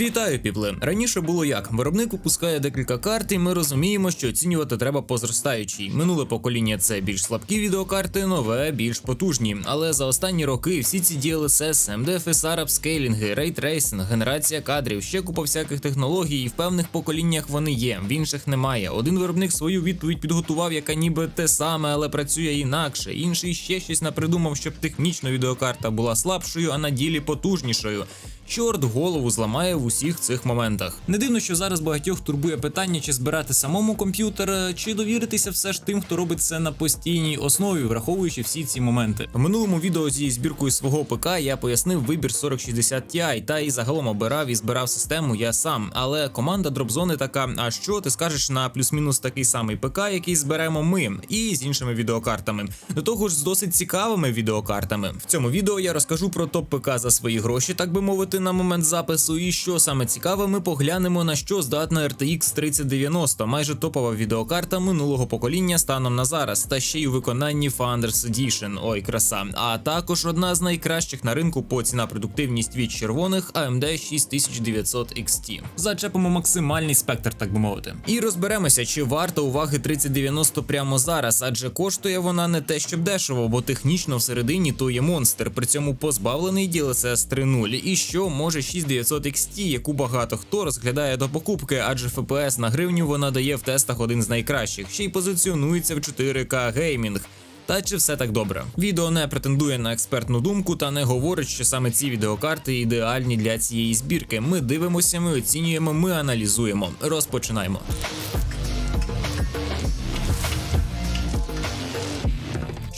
Вітаю, піпли! Раніше було як: виробник випускає декілька карт, і ми розуміємо, що оцінювати треба по зростаючій. Минуле покоління це більш слабкі відеокарти, нове більш потужні. Але за останні роки всі ці DLSS, MDFSR, апскейлінги, рейтрейсинг, генерація кадрів, ще купа всяких технологій, і в певних поколіннях вони є, в інших немає. Один виробник свою відповідь підготував, яка ніби те саме, але працює інакше. Інший ще щось напридумав, щоб технічно відеокарта була слабшою, а на ділі потужнішою. Чорт голову зламає в усіх цих моментах. Не дивно, що зараз багатьох турбує питання, чи збирати самому комп'ютер, е, чи довіритися все ж тим, хто робить це на постійній основі, враховуючи всі ці моменти. В минулому відео зі збіркою свого ПК я пояснив вибір 4060 Ti, та і загалом обирав і збирав систему я сам. Але команда Dropzone така: а що ти скажеш на плюс-мінус такий самий ПК, який зберемо ми, і з іншими відеокартами. До того ж, з досить цікавими відеокартами. В цьому відео я розкажу про топ ПК за свої гроші, так би мовити на момент запису. І що саме цікаве, ми поглянемо на що здатна RTX 3090, майже топова відеокарта минулого покоління станом на зараз, та ще й у виконанні Founders Edition. Ой, краса. А також одна з найкращих на ринку по ціна продуктивність від червоних AMD 6900 XT. Зачепимо максимальний спектр, так би мовити. І розберемося, чи варто уваги 3090 прямо зараз, адже коштує вона не те, щоб дешево, бо технічно всередині то є монстр, при цьому позбавлений DLSS 3.0. І що може 6900 XT, яку багато хто розглядає до покупки, адже FPS на гривню вона дає в тестах один з найкращих, ще й позиціонується в 4К геймінг. Та чи все так добре? Відео не претендує на експертну думку та не говорить, що саме ці відеокарти ідеальні для цієї збірки. Ми дивимося, ми оцінюємо, ми аналізуємо. Розпочинаємо.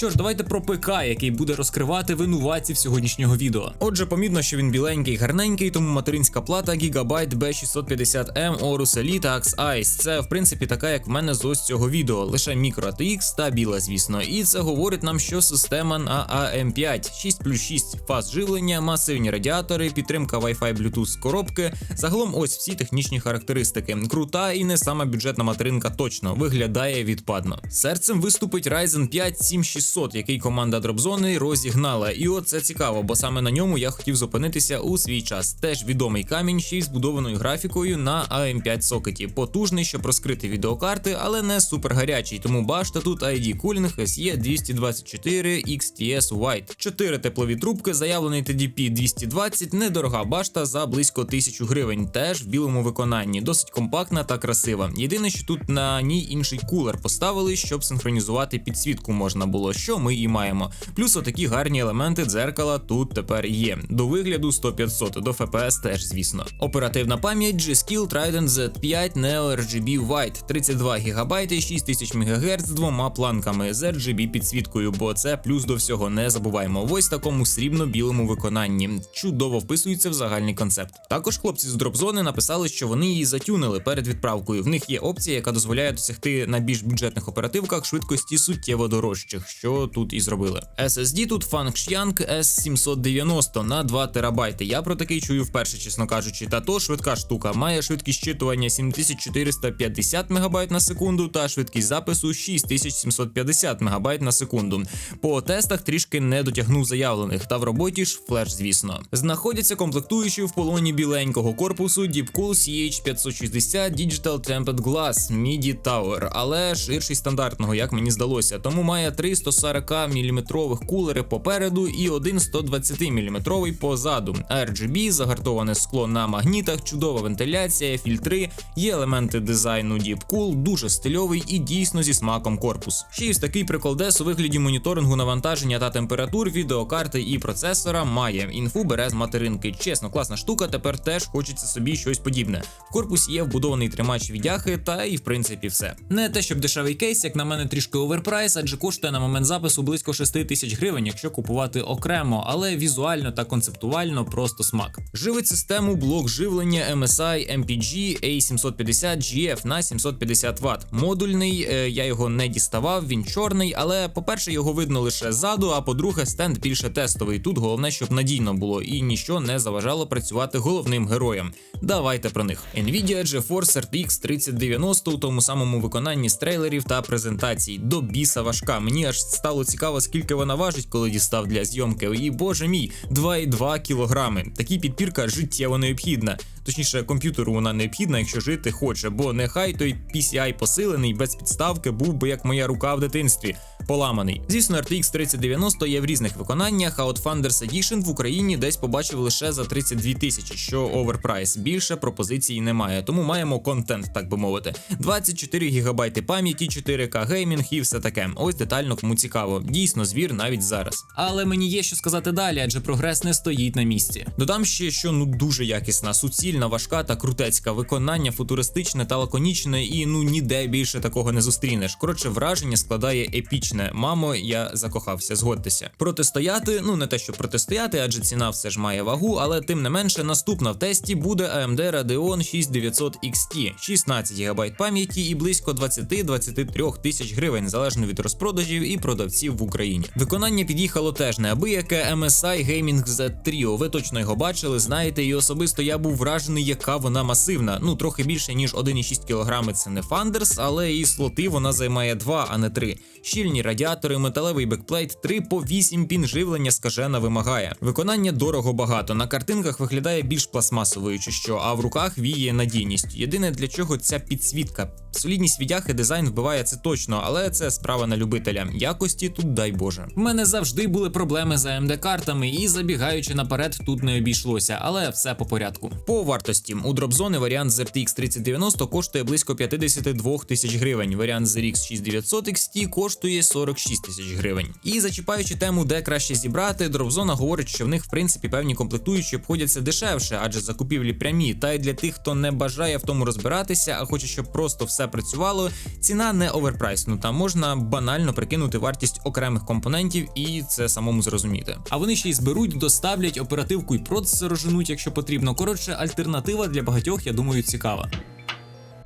Що ж, давайте про ПК, який буде розкривати винуватців сьогоднішнього відео. Отже, помітно, що він біленький, гарненький, тому материнська плата Gigabyte B650M Aorus Elite Axe Ice. Це в принципі така, як в мене з ось цього відео, лише мікро ATX та біла, звісно. І це говорить нам, що система на AM5, 6 плюс 6 фаз живлення, масивні радіатори, підтримка Wi-Fi Bluetooth з коробки. Загалом, ось всі технічні характеристики. Крута і не сама бюджетна материнка точно виглядає відпадно. Серцем виступить Ryzen 5 7600, який команда Dropzone розігнала. І от це цікаво, бо саме на ньому я хотів зупинитися у свій час. Теж відомий камінь, ще й збудованою графікою на AM5 сокеті. Потужний, щоб розкрити відеокарти, але не супер гарячий. Тому башта тут ID Cooling SE 224 XTS White. Чотири теплові трубки, заявлений TDP 220, недорога башта за близько 1000 гривень. Теж в білому виконанні, досить компактна та красива. Єдине, що тут на ній інший кулер поставили, щоб синхронізувати підсвітку можна було, що ми і маємо. Плюс отакі гарні елементи дзеркала тут тепер є. До вигляду 100-500, до FPS теж, звісно. Оперативна пам'ять G-Skill Trident Z5 Neo RGB White 32 ГБ 6000 МГц з двома планками з RGB підсвіткою, бо це плюс до всього не забуваємо. Ось такому срібно-білому виконанні. Чудово вписується в загальний концепт. Також хлопці з Dropzone написали, що вони її затюнили перед відправкою. В них є опція, яка дозволяє досягти на більш бюджетних оперативках швидкості суттєво дорожчих, що тут і зробили. SSD тут Fangxiang S790 на 2 терабайти. Я про такий чую вперше, чесно кажучи, та то швидка штука. Має швидкість читування 7450 МБ на секунду та швидкість запису 6750 МБ на секунду. По тестах трішки не дотягнув заявлених, та в роботі ж флеш, звісно. Знаходяться комплектуючі в полоні біленького корпусу Deepcool CH560 Digital Tempered Glass MIDI Tower, але ширший стандартного, як мені здалося, тому має 300 140-мм кулери попереду і один 120-мм позаду. RGB, загартоване скло на магнітах, чудова вентиляція, фільтри, є елементи дизайну Deepcool, дуже стильовий і дійсно зі смаком корпус. Ще й такий приколдес у вигляді моніторингу навантаження та температур, відеокарти і процесора має. Інфу бере з материнки. Чесно, класна штука, тепер теж хочеться собі щось подібне. В корпусі є вбудований тримач відяхи та і в принципі все. Не те, щоб дешевий кейс, як на мене, трішки оверпрайс, адже коштує на момент запису близько 6 тисяч гривень, якщо купувати окремо, але візуально та концептуально просто смак. Живить систему блок живлення MSI MPG A750 GF на 750 Вт. Модульний, е, я його не діставав, він чорний, але по-перше, його видно лише ззаду, а по-друге, стенд більше тестовий. Тут головне, щоб надійно було і ніщо не заважало працювати головним героям. Давайте про них. Nvidia GeForce RTX 3090 у тому самому виконанні з трейлерів та презентацій. До біса важка. Мені аж стало цікаво, скільки вона важить, коли дістав для зйомки. І боже мій, 2,2 кілограми. Такі підпірка життєво необхідна. Точніше, комп'ютеру вона необхідна, якщо жити хоче, бо нехай той PCI посилений без підставки був би як моя рука в дитинстві, поламаний. Звісно, RTX 3090 є в різних виконаннях, а от Founders Edition в Україні десь побачив лише за 32 тисячі, що оверпрайс. Більше пропозицій немає, тому маємо контент, так би мовити. 24 ГБ пам'яті, 4К геймінг і все таке. Ось детально кому цікаво. Дійсно, звір навіть зараз. Але мені є що сказати далі, адже прогрес не стоїть на місці. Додам ще, що ну дуже якісна, суцільна, важка та крутецька. Виконання футуристичне та лаконічне, і ну ніде більше такого не зустрінеш. Коротше, враження складає епічне. Мамо, я закохався, згодьтеся. Протистояти, ну не те, що протистояти, адже ціна все ж має вагу, але тим не менше, наступна в тесті буде AMD Radeon 6900 XT, 16 ГБ пам'яті і близько 20-23 тисяч гривень, залежно від розпродажів і продавців в Україні. Виконання під'їхало теж неабияке MSI Gaming Z Trio. Ви точно його бачили, знаєте, і особисто я був вражений, яка вона масивна. Ну трохи більше ніж 1,6 кг Це не Founders, але і слоти вона займає 2, а не 3. Щільні радіатори, металевий бекплейт, 3 по 8 пін живлення скажена вимагає. Виконання дорого багато. На картинках виглядає більш пластмасовою чи що, а в руках віє надійність. Єдине для чого ця підсвітка. Солідність відяхи дизайн вбиває це точно, але це справа на любителя. Якості тут дай Боже. В мене завжди були проблеми з AMD картами, і забігаючи наперед, тут не обійшлося, але все по порядку. По вартості у дропзони варіант з RTX 3090 коштує близько 52 тисяч гривень. Варіант з RX 6900 XT коштує 46 тисяч гривень. І зачіпаючи тему, де краще зібрати, дропзона говорить, що в них в принципі певні комплектуючі обходяться дешевше, адже закупівлі прямі. Та й для тих, хто не бажає в тому розбиратися, а хоче, щоб просто все працювало. Ціна не оверпрайснута, можна банально прикинути вартість окремих компонентів і це самому зрозуміти. А вони ще й зберуть, доставлять оперативку і процесор женуть, якщо потрібно. Коротше, альтернатива для багатьох, я думаю, цікава.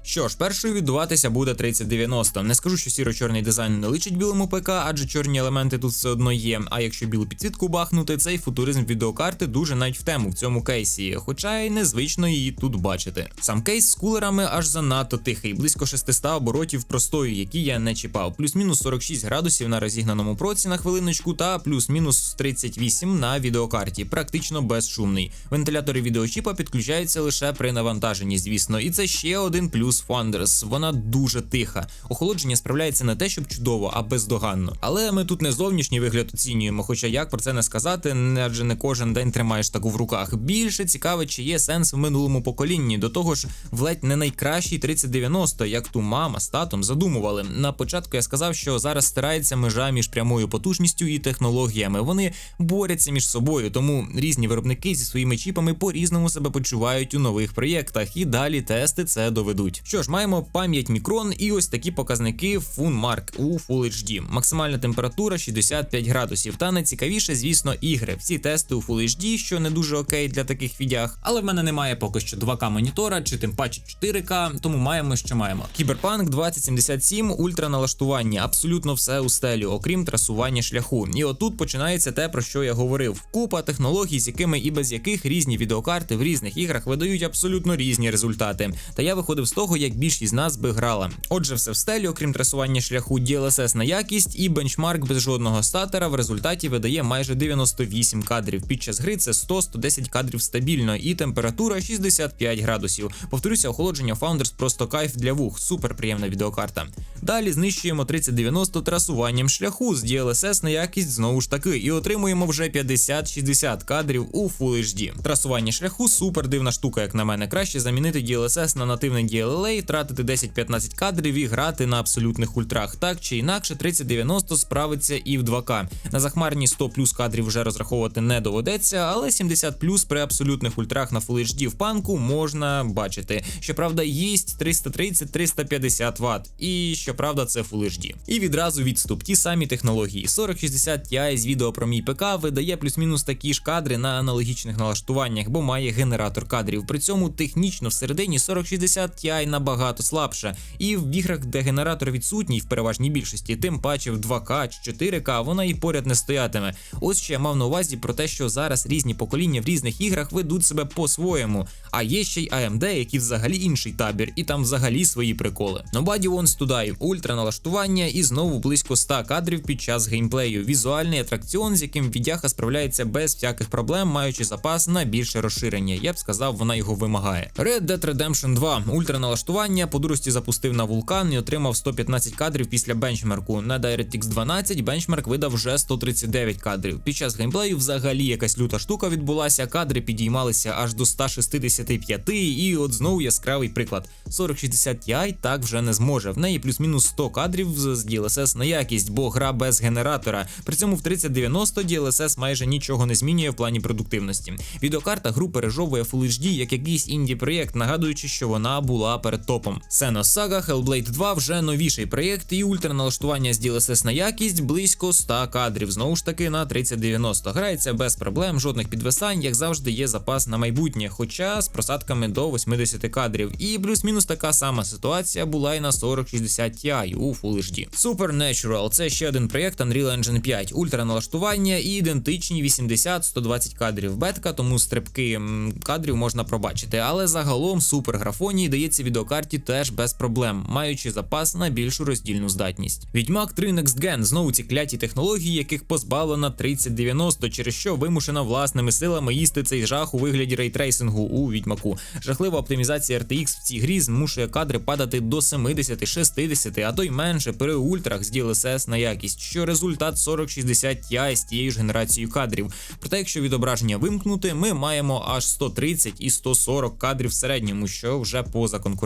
Що ж, першою віддуватися буде 3090. Не скажу, що сіро-чорний дизайн не личить білому ПК, адже чорні елементи тут все одно є. А якщо білу підсвітку бахнути, цей футуризм відеокарти дуже навіть в тему в цьому кейсі, хоча й незвично її тут бачити. Сам кейс з кулерами аж занадто тихий, близько 600 оборотів простою, які я не чіпав, плюс-мінус 46 градусів на розігнаному проці на хвилиночку, та плюс-мінус 38 на відеокарті, практично безшумний. Вентилятори відеочіпа підключаються лише при навантаженні, звісно, і це ще один плюс. Founders. Вона дуже тиха. Охолодження справляється не те, щоб чудово, а бездоганно. Але ми тут не зовнішній вигляд оцінюємо, хоча як про це не сказати, адже не кожен день тримаєш таку в руках. Більше цікаве, чи є сенс в минулому поколінні. До того ж, в ледь не найкращий 3090, як ту мама з татом задумували. На початку я сказав, що зараз стирається межа між прямою потужністю і технологіями. Вони борються між собою, тому різні виробники зі своїми чіпами по-різному себе почувають у нових проєктах, і далі тести це доведуть. Що ж, маємо пам'ять мікрон і ось такі показники FunMark у Full HD. Максимальна температура 65 градусів. Та найцікавіше, звісно, ігри. Всі тести у Full HD, що не дуже окей для таких відях. Але в мене немає поки що 2К монітора, чи тим паче 4К, тому маємо, що маємо. Кіберпанк 2077, ультра налаштування, абсолютно все у стелю, окрім трасування шляху. І отут починається те, про що я говорив: купа технологій, з якими і без яких різні відеокарти в різних іграх видають абсолютно різні результати. Та я виходив з того, як більшість з нас би грала. Отже, все в стелі, окрім трасування шляху, DLSS на якість і бенчмарк без жодного статера в результаті видає майже 98 кадрів. Під час гри це 100-110 кадрів стабільно, і температура 65 градусів. Повторюся, охолодження Founders просто кайф для вух, супер приємна відеокарта. Далі знищуємо 3090 трасуванням шляху з DLSS на якість знову ж таки, і отримуємо вже 50-60 кадрів у Full HD. Трасування шляху супер дивна штука, як на мене. Краще замінити DLSS на нативний DLLA, тратити 10-15 кадрів і грати на абсолютних ультрах. Так чи інакше, 3090 справиться і в 2К. На захмарні 100 плюс кадрів вже розраховувати не доведеться, але 70 плюс при абсолютних ультрах на Full HD в панку можна бачити. Щоправда, їсть 330-350 Вт. І щоправда, це Full HD. І відразу відступ. Ті самі технології. 4060 Ti з відео про мій ПК видає плюс-мінус такі ж кадри на аналогічних налаштуваннях, бо має генератор кадрів. При цьому технічно всередині 4060 Ti набагато слабша. І в іграх, де генератор відсутній в переважній більшості, тим паче в 2К чи 4К вона і поряд не стоятиме. Ось що я мав на увазі про те, що зараз різні покоління в різних іграх ведуть себе по-своєму. А є ще й AMD, які взагалі інший табір, і там взагалі свої приколи. Nobody wants to die, ультра налаштування і знову близько 100 кадрів під час геймплею. Візуальний атракціон, з яким відяха справляється без всяких проблем, маючи запас на більше розширення. Я б сказав, вона його вимагає. Red Dead Redemption 2. ультра налаштування по дурості запустив на вулкан і отримав 115 кадрів після бенчмарку. На DirectX 12 бенчмарк видав вже 139 кадрів. Під час геймплею взагалі якась люта штука відбулася. Кадри підіймалися аж до 165, і от знову яскравий приклад. 4060 Ti так вже не зможе. В неї плюс-мінус 100 кадрів з DLSS на якість, бо гра без генератора. При цьому в 3090 DLSS майже нічого не змінює в плані продуктивності. Відеокарта гру пережовує Full HD як якийсь інді проєкт, нагадуючи, що вона була перед топом. Senos Saga Hellblade 2 вже новіший проєкт, і ультраналаштування з DLSS на якість близько 100 кадрів. Знову ж таки на 3090. Грається без проблем, жодних підвисань, як завжди, є запас на майбутнє, хоча з просадками до 80 кадрів. І плюс-мінус така сама ситуація була і на 4060 Ti у Full HD. Supernatural – це ще один проєкт Unreal Engine 5, ультраналаштування і ідентичні 80-120 кадрів бетка, тому стрибки кадрів можна пробачити. Але загалом супер графонії дається відеокарті теж без проблем, маючи запас на більшу роздільну здатність. Відьмак 3 Next Gen знову ці кляті технології, яких позбавлена 3090, через що вимушена власними силами їсти цей жах у вигляді рейтрейсингу у відьмаку. Жахлива оптимізація RTX в цій грі змушує кадри падати до 70-60, а то й менше при ультрах з DLSS на якість, що результат 4060 Ti з тією ж генерацією кадрів. Проте, якщо відображення вимкнути, ми маємо аж 130 і 140 кадрів в середньому, що вже поза конкуренцією.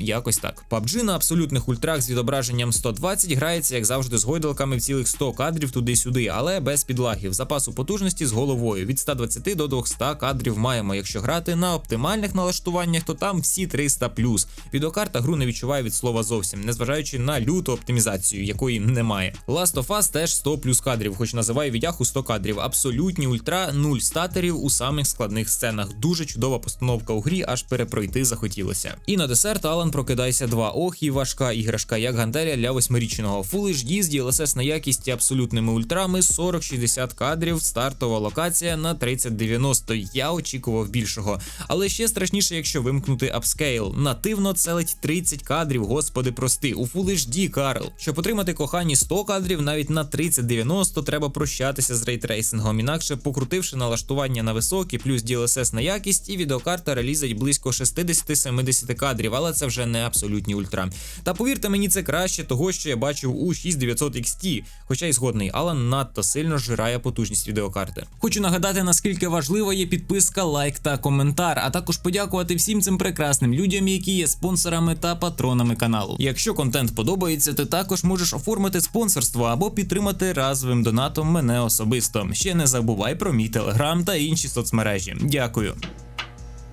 Якось так. PUBG на абсолютних ультрах з відображенням 120 грається, як завжди, з гойдалками в цілих 100 кадрів туди-сюди, але без підлагів. Запасу потужності з головою від 120 до 200 кадрів маємо. Якщо грати на оптимальних налаштуваннях, то там всі 300 Відеокарта гру не відчуває від слова зовсім, незважаючи на люту оптимізацію, якої немає. Last of Us теж 100 плюс кадрів, хоч називаю відяху 100 кадрів. Абсолютні ультра, нуль статерів у самих складних сценах. Дуже чудова постановка у грі, аж перепройти захотілося. І на десерт Алан Прокидайся 2. Ох, і важка іграшка, як гантеля для восьмирічного. Full HD з DLSS на якість абсолютними ультрами 40-60 кадрів, стартова локація на 3090. Я очікував більшого. Але ще страшніше, якщо вимкнути апскейл. Нативно целить 30 кадрів, господи, прости, у Full HD, Карл. Щоб отримати кохані 100 кадрів, навіть на 3090 треба прощатися з рейтрейсингом, інакше покрутивши налаштування на високі, плюс DLSS на якість, і відеокарта релізить близько 60-70 кадрів, але це вже не абсолютні ультра. Та повірте мені, це краще того, що я бачив у 6900 XT, хоча й згодний, але надто сильно жирає потужність відеокарти. Хочу нагадати, наскільки важлива є підписка, лайк та коментар, а також подякувати всім цим прекрасним людям, які є спонсорами та патронами каналу. Якщо контент подобається, ти також можеш оформити спонсорство або підтримати разовим донатом мене особисто. Ще не забувай про мій телеграм та інші соцмережі. Дякую.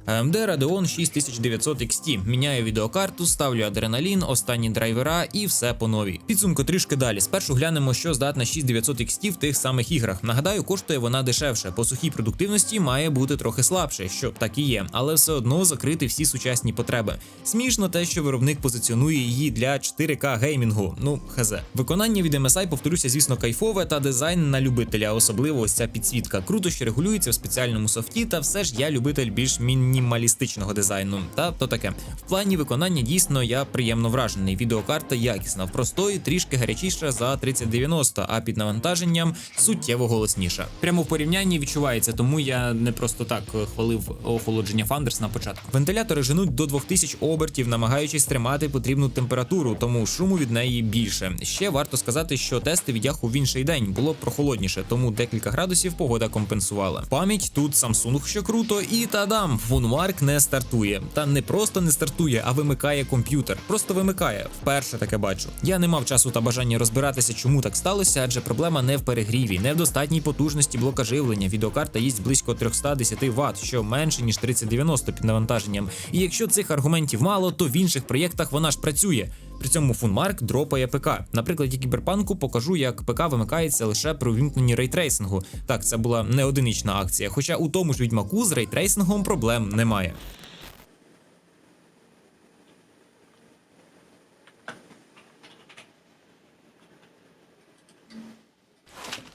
AMD Radeon 6900 XT. Міняю відеокарту, ставлю адреналін, останні драйвера і все по новій. Підсумку трішки далі. Спершу глянемо, що здатна 6900 XT в тих самих іграх. Нагадаю, коштує вона дешевше. По сухій продуктивності має бути трохи слабше, що так і є, але все одно закрити всі сучасні потреби. Смішно те, що виробник позиціонує її для 4К геймінгу. Ну, хз. Виконання від MSI, повторюся, звісно, кайфове та дизайн на любителя, особливо ось ця підсвітка. Круто, що регулюється в спеціальному софті, та все ж я любитель більш мінімалістичного дизайну. Та то таке. В плані виконання дійсно я приємно вражений. Відеокарта якісна, в простої трішки гарячіша за 3090, а під навантаженням суттєво голосніша. Прямо в порівнянні відчувається, тому я не просто так хвалив охолодження Фандерс на початку. Вентилятори женуть до 2000 обертів, намагаючись тримати потрібну температуру, тому шуму від неї більше. Ще варто сказати, що тести від Yahoo в інший день було прохолодніше, тому декілька градусів погода компенсувала. Пам'ять тут Samsung, що круто, і тадам, Funmark не стартує. Та не просто не стартує, а вимикає комп'ютер. Просто вимикає. Вперше таке бачу. Я не мав часу та бажання розбиратися, чому так сталося, адже проблема не в перегріві, не в достатній потужності блока живлення. Відеокарта їсть близько 310 Вт, що менше ніж 3090 під навантаженням. І якщо цих аргументів мало, то в інших проєктах вона ж працює. При цьому фунмарк дропає ПК. На прикладі кіберпанку покажу, як ПК вимикається лише при увімкненні рейтрейсингу. Так, це була не одинична акція, хоча у тому ж відьмаку з рейтрейсингом проблем немає.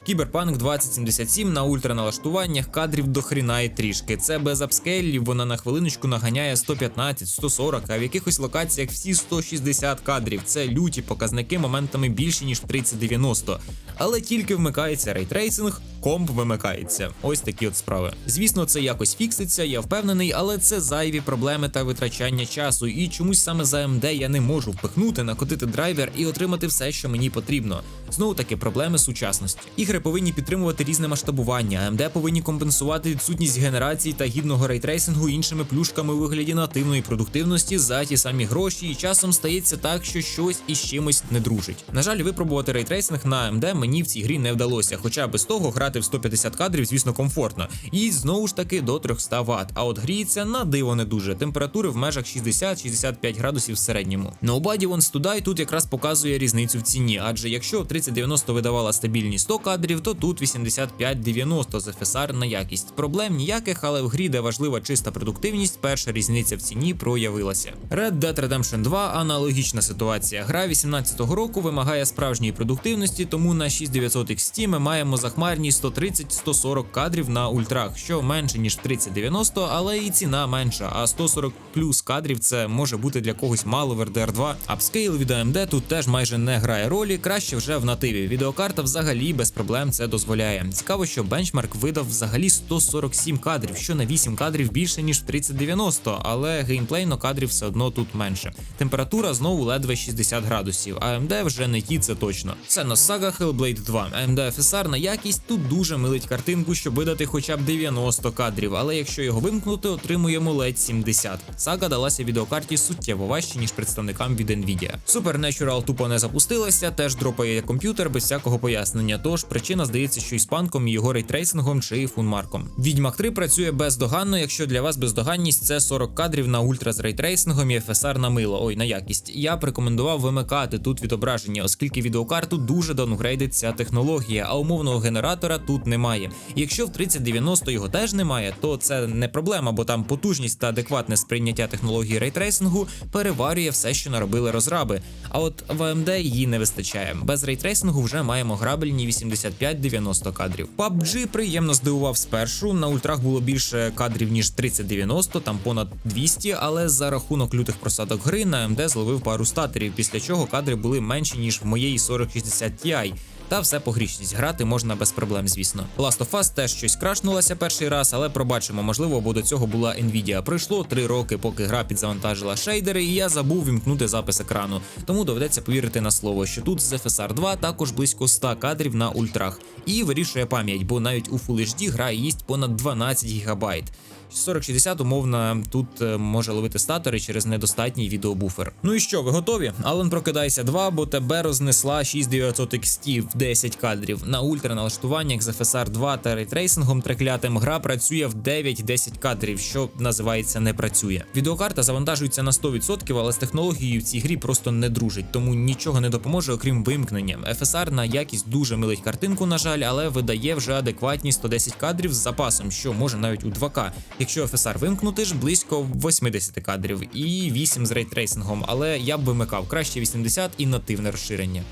Кіберпанк 2077 на ультраналаштуваннях кадрів до хріна і трішки. Це без апскейлів, вона на хвилиночку наганяє 115, 140, а в якихось локаціях всі 160 кадрів. Це люті показники моментами більше ніж в 3090. Але тільки вмикається рейтрейсинг, комп вимикається. Ось такі от справи. Звісно, це якось фікситься, я впевнений, але це зайві проблеми та витрачання часу. І чомусь саме за AMD я не можу впихнути, накотити драйвер і отримати все, що мені потрібно. Знову таки проблеми сучасності. Ігри повинні підтримувати різне масштабування. AMD повинні компенсувати відсутність генерації та гідного рейтрейсингу іншими плюшками у вигляді нативної продуктивності за ті самі гроші. І часом стається так, що щось із чимось не дружить. На жаль, випробувати рейтрейсинг на AMD мені в цій грі не вдалося, хоча без того грати в 150 кадрів, звісно, комфортно. І знову ж таки до 300 Вт. А от гріється на диво не дуже. Температури в межах 60-65 градусів в середньому. Nobody Wants to Die тут якраз показує різницю в ціні, адже якщо в 3090 видавала стабільні 100 кадрів, то тут 85-90 з FSR на якість. Проблем ніяких, але в грі, де важлива чиста продуктивність, перша різниця в ціні проявилася. Red Dead Redemption 2 аналогічна ситуація. Гра 18-го року вимагає справжньої продуктивності, тому на 6900 XT ми маємо захмарні 130-140 кадрів на ультрах, що менше ніж в 3090, але і ціна менша. А 140 плюс кадрів це може бути для когось мало в RDR 2. Апскейл від AMD тут теж майже не грає ролі, краще вже в нативі. Відеокарта взагалі без проблем це дозволяє. Цікаво, що бенчмарк видав взагалі 147 кадрів, що на 8 кадрів більше ніж в 3090, але геймплейно кадрів все одно тут менше. Температура знову ледве 60 градусів. AMD вже не ті, це точно. Це на сага Hellblade 2. AMD FSR на якість тут дуже милить картинку, щоб видати хоча б 90 кадрів, але якщо його вимкнути, отримуємо ледь 70. Сага далася відеокарті суттєво важче, ніж представникам від Nvidia. Supernatural тупо не запустилася, теж дропає комп'ютер без всякого пояснення. Тож причина здається, що іспанком, його рейтрейсингом чи фунмарком. Відьмак 3 працює бездоганно, якщо для вас бездоганність це 40 кадрів на ультра з рейтрейсингом і FSR на мило. Ой, на якість. Я б рекомендував вимикати тут відображення, оскільки відеокарту дуже даунгрейдить ця технологія, а умовного генератора тут немає. Якщо в 3090 його теж немає, то це не проблема, бо там потужність та адекватне сприйняття технології рейтрейсингу переварює все, що наробили розраби. А от в AMD її не вистачає. Без рейтрейсингу вже маємо грабельні 85-90 кадрів. PUBG приємно здивував спершу. На ультрах було більше кадрів ніж 3090, там понад 200, але за рахунок лютих просадок гри на AMD зловив пару статерів, після чого кадри були менші ніж в моєї 4060 Ti. Та все по грічність грати можна без проблем, звісно. Last of Us теж щось крашнулося перший раз, але пробачимо, можливо, бо до цього була Nvidia. Пройшло три роки, поки гра підзавантажила шейдери, і я забув вімкнути запис екрану. Тому доведеться повірити на слово, що тут з FSR 2 також близько 100 кадрів на ультрах. І вирішує пам'ять, бо навіть у Full HD гра їсть понад 12 гігабайт. 4060 умовно тут е, може ловити статори через недостатній відеобуфер. Ну і що, ви готові? Ален прокидайся 2, бо тебе рознесла 6900 XT в 10 кадрів. На ультра налаштуваннях з FSR 2 та рейтрейсингом треклятим гра працює в 9-10 кадрів, що називається не працює. Відеокарта завантажується на 100%, але з технологією в цій грі просто не дружить, тому нічого не допоможе, окрім вимкнення. FSR на якість дуже милить картинку, на жаль, але видає вже адекватні 110 кадрів з запасом, що може навіть у 2К. Якщо FSR вимкнути ж близько 80 кадрів і 8 з рейтрейсингом, але я б вимикав краще 80 і нативне розширення.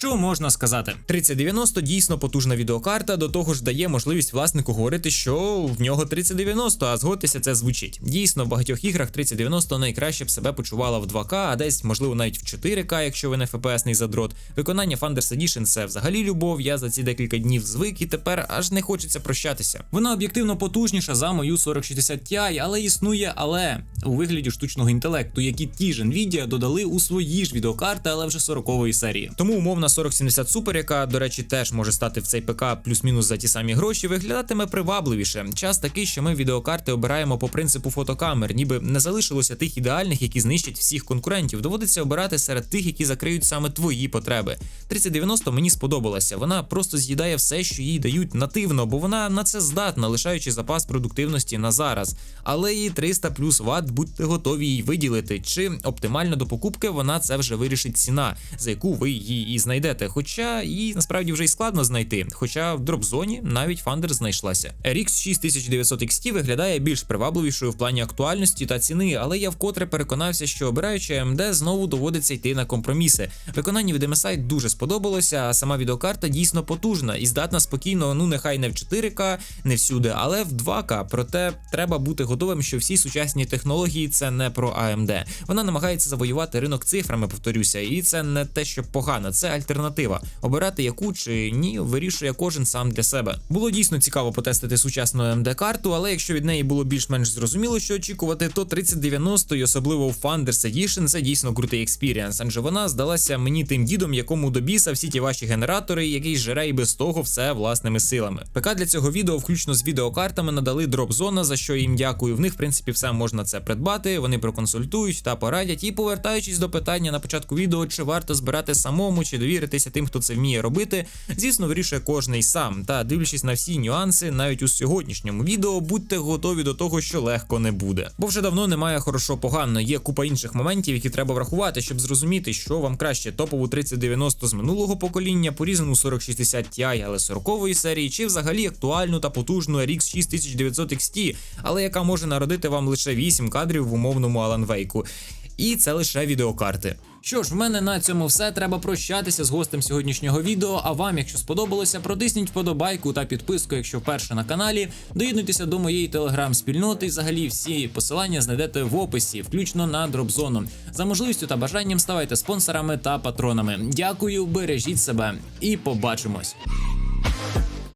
Що можна сказати? 3090 дійсно потужна відеокарта, до того ж дає можливість власнику говорити, що в нього 3090, а згодитися це звучить. Дійсно, в багатьох іграх 3090 найкраще б себе почувала в 2К, а десь, можливо, навіть в 4К, якщо ви не FPS-ний задрот. Виконання Founders Edition це взагалі любов. Я за ці декілька днів звик і тепер аж не хочеться прощатися. Вона об'єктивно потужніша за мою 4060 Ti, але існує, але у вигляді штучного інтелекту, які ті ж Nvidia додали у свої ж відеокарти, але вже 40-ї серії. Тому умовна 4070 Super, яка, до речі, теж може стати в цей ПК плюс-мінус за ті самі гроші, виглядатиме привабливіше. Час такий, що ми відеокарти обираємо по принципу фотокамер, ніби не залишилося тих ідеальних, які знищать всіх конкурентів. Доводиться обирати серед тих, які закриють саме твої потреби. 3090 мені сподобалася. Вона просто з'їдає все, що їй дають нативно, бо вона на це здатна, лишаючи запас продуктивності на зараз. Але і 300 плюс Вт будьте готові її виділити. Чи оптимально до покупки вона це вже вирішить ціна, за яку ви її і знайдете. Знайдете. Хоча і насправді вже й складно знайти. Хоча в дропзоні навіть Thunder знайшлася. RX 6900 XT виглядає більш привабливішою в плані актуальності та ціни, але я вкотре переконався, що обираючи AMD, знову доводиться йти на компроміси. Виконання від MSI дуже сподобалося, а сама відеокарта дійсно потужна і здатна спокійно, ну нехай не в 4К, не всюди, але в 2К. Проте треба бути готовим, що всі сучасні технології це не про AMD. Вона намагається завоювати ринок цифрами, повторюся, і це не те, що погано, це альтернатива. Обирати яку чи ні, вирішує кожен сам для себе. Було дійсно цікаво потестити сучасну AMD карту, але якщо від неї було більш-менш зрозуміло, що очікувати, то 3090 і особливо в Founders Edition це дійсно крутий експіріанс, адже вона здалася мені тим дідом, якому до біса всі ті ваші генератори, який жере і без того все власними силами. ПК для цього відео, включно з відеокартами, надали дроп-зона, за що їм дякую. В них, в принципі, все можна це придбати. Вони проконсультують та порадять. І повертаючись до питання на початку відео, чи варто збирати самому, чи довіритися тим, хто це вміє робити, звісно, вирішує кожний сам. Та дивлячись на всі нюанси, навіть у сьогоднішньому відео, будьте готові до того, що легко не буде. Бо вже давно немає хорошо погано. Є купа інших моментів, які треба врахувати, щоб зрозуміти, що вам краще топову 3090 з минулого покоління, порізану 4060 Ti, але 40-ї серії, чи взагалі актуальну та потужну RX 6900 XT, але яка може народити вам лише 8 кадрів в умовному Alan Wake. І це лише відеокарти. Що ж, в мене на цьому все. Треба прощатися з гостем сьогоднішнього відео. А вам, якщо сподобалося, протисніть вподобайку та підписку, якщо вперше на каналі. Доєднуйтеся до моєї телеграм-спільноти. Взагалі всі посилання знайдете в описі, включно на дропзону. За можливістю та бажанням ставайте спонсорами та патронами. Дякую, бережіть себе і побачимось.